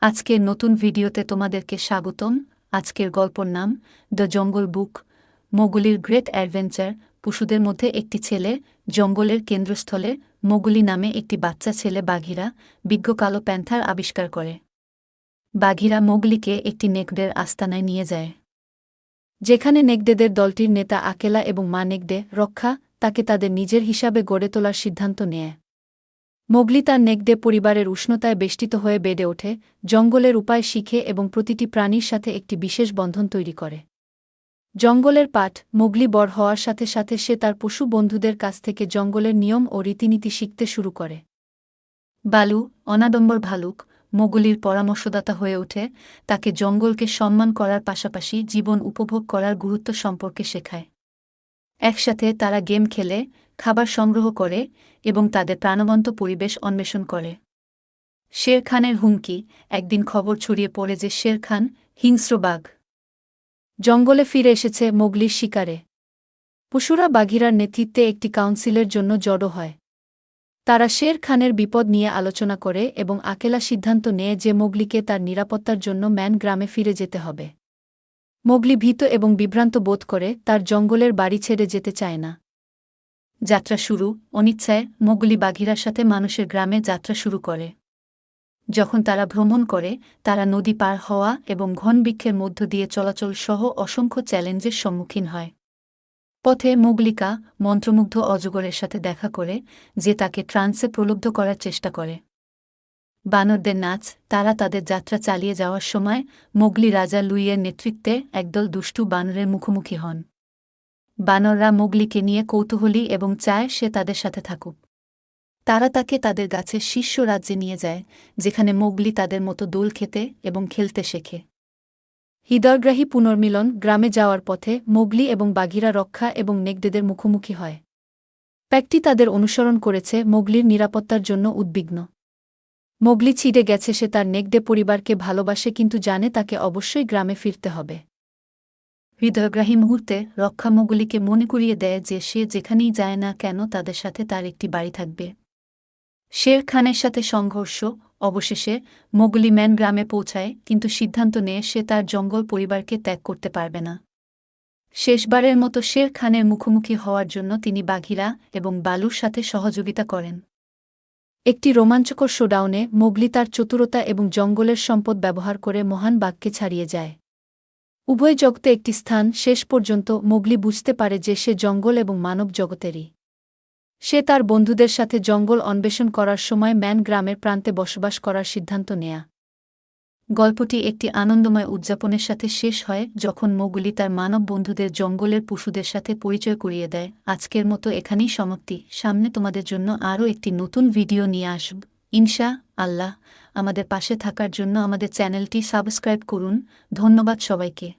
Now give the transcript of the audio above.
আজকের নতুন ভিডিওতে তোমাদেরকে স্বাগতম। আজকের গল্পর নাম, the jungle book, মোগলির great adventure, পশুদের মধ্যে একটি ছেলে, জঙ্গলের কেন্দ্রস্থলে, মোগুলি নামে একটি বাচ্চা ছেলে বাঘিরা, বিজ্ঞ কালো প্যান্থার আবিষ্কার করে। বাঘিরা মোগলিকে একটি নেকড়ের আস্তানায় নিয়ে যায়। যেখানে নেকড়েদের দলটির নেতা আকেলা এবং মা নেকড়ে রক্ষা, তাকে তাদের নিজের হিসাবে গড়ে তোলার সিদ্ধান্ত নেয়। মোগলি তার নেকদে পরিবারের উষ্ণতায় বেষ্টিত হয়ে বেড়ে ওঠে, জঙ্গলের উপায় শিখে এবং প্রতিটি প্রাণীর সাথে একটি বিশেষ বন্ধন তৈরি করে। জঙ্গলের পাঠ মোগলি বড় হওয়ার সাথে সাথে সে তার পশু বন্ধুদের কাছ থেকে জঙ্গলের নিয়ম ও রীতিনীতি শিখতে শুরু করে। বালু, অনাডম্বর ভালুক, মোগলির পরামর্শদাতা হয়ে ওঠে, তাকে জঙ্গলকে সম্মান করার পাশাপাশি জীবন উপভোগ করার গুরুত্ব সম্পর্কে শেখায়। একসাথে তারা গেম খেলে, খাবার সংগ্রহ করে এবং তাদের প্রাণবন্ত পরিবেশ অন্বেষণ করে। শের খানের হুমকি, একদিন খবর ছড়িয়ে পড়ে যে শের খান হিংস্র বাঘ। জঙ্গলে ফিরে এসেছে মোগলির শিকারে। পশুরা বাঘিরার নেতৃত্বে একটি কাউন্সিলের জন্য জড়ো হয়। তারা শের খানের বিপদ নিয়ে আলোচনা করে এবং আকেলা সিদ্ধান্ত নেয় যে মোগলিকে তার নিরাপত্তার জন্য ম্যান গ্রামে ফিরে যেতে হবে। মোগলি ভীত এবং বিভ্রান্ত বোধ করে তার জঙ্গলের বাড়ি ছেড়ে যেতে চায় না। যাত্রা শুরু, অনিচ্ছায় মোগলি বাঘিরার সাথে মানুষের গ্রামে যাত্রা শুরু করে। যখন তারা ভ্রমণ করে, তারা নদী পার হওয়া এবং ঘন বৃক্ষের মধ্য দিয়ে চলাচল সহ অসংখ্য চ্যালেঞ্জের সম্মুখীন হয়। পথে মুগলিকা মন্ত্রমুগ্ধ অজগরের সাথে দেখা করে, যে তাকে ট্রান্সে প্রলুব্ধ করার চেষ্টা করে। বানরদের নাচ, তারা তাদের যাত্রা চালিয়ে যাওয়ার সময় মোগলি রাজা লুইয়ের নেতৃত্বে একদল দুষ্টু বানরের মুখোমুখি হন। বানররা মোগলিকে নিয়ে কৌতূহলী এবং চায় সে তাদের সাথে থাকুক। তারা তাকে তাদের গাছের শীর্ষ রাজ্যে নিয়ে যায়, যেখানে মোগলি তাদের মতো দোল খেতে এবং খেলতে শেখে। হৃদয়গ্রাহী পুনর্মিলন, গ্রামে যাওয়ার পথে মোগলি এবং বাঘিরা রক্ষা এবং নেকদেদের মুখোমুখি হয়। প্যাকটি তাদের অনুসরণ করেছে মোগলির নিরাপত্তার জন্য উদ্বিগ্ন। মোগলি ছিঁড়ে গেছে, সে তার নেকডে পরিবারকে ভালোবাসে, কিন্তু জানে তাকে অবশ্যই গ্রামে ফিরতে হবে। হৃদয়গ্রাহী মুহূর্তে রক্ষা মোগলিকে মনে করিয়ে দেয় যে সে যেখানেই যায় না কেন, তাদের সাথে তার একটি বাড়ি থাকবে। শের খানের সাথে সংঘর্ষ, অবশেষে মোগলি ম্যান গ্রামে পৌঁছায়, কিন্তু সিদ্ধান্ত নিয়ে সে তার জঙ্গল পরিবারকে ত্যাগ করতে পারবে না। শেষবারের মতো শের খানের মুখোমুখি হওয়ার জন্য তিনি বাঘিরা এবং বালুর সাথে সহযোগিতা করেন। একটি রোমাঞ্চকর শোডাউনে মোগলি তার চতুরতা এবং জঙ্গলের সম্পদ ব্যবহার করে মহান বাক্যে ছাড়িয়ে যায়। উভয় জগতে একটি স্থান শেষ পর্যন্ত মোগলি বুঝতে পারে যে সে জঙ্গল এবং মানব জগতেরই। সে তার বন্ধুদের সাথে জঙ্গল অন্বেষণ করার সময় ম্যান গ্রামের প্রান্তে বসবাস করার সিদ্ধান্ত নেয়া। গল্পটি একটি আনন্দময় উদযাপনের সাথে শেষ হয় যখন মোগুলি তার মানব বন্ধুদের জঙ্গলের পশুদের সাথে পরিচয় করিয়ে দেয়। আজকের মতো এখানেই সমাপ্তি। সামনে তোমাদের জন্য আরও একটি নতুন ভিডিও নিয়ে আসব। ইনশা আল্লাহ। আমাদের পাশে থাকার জন্য আমাদের চ্যানেলটি সাবস্ক্রাইব করুন। ধন্যবাদ সবাইকে।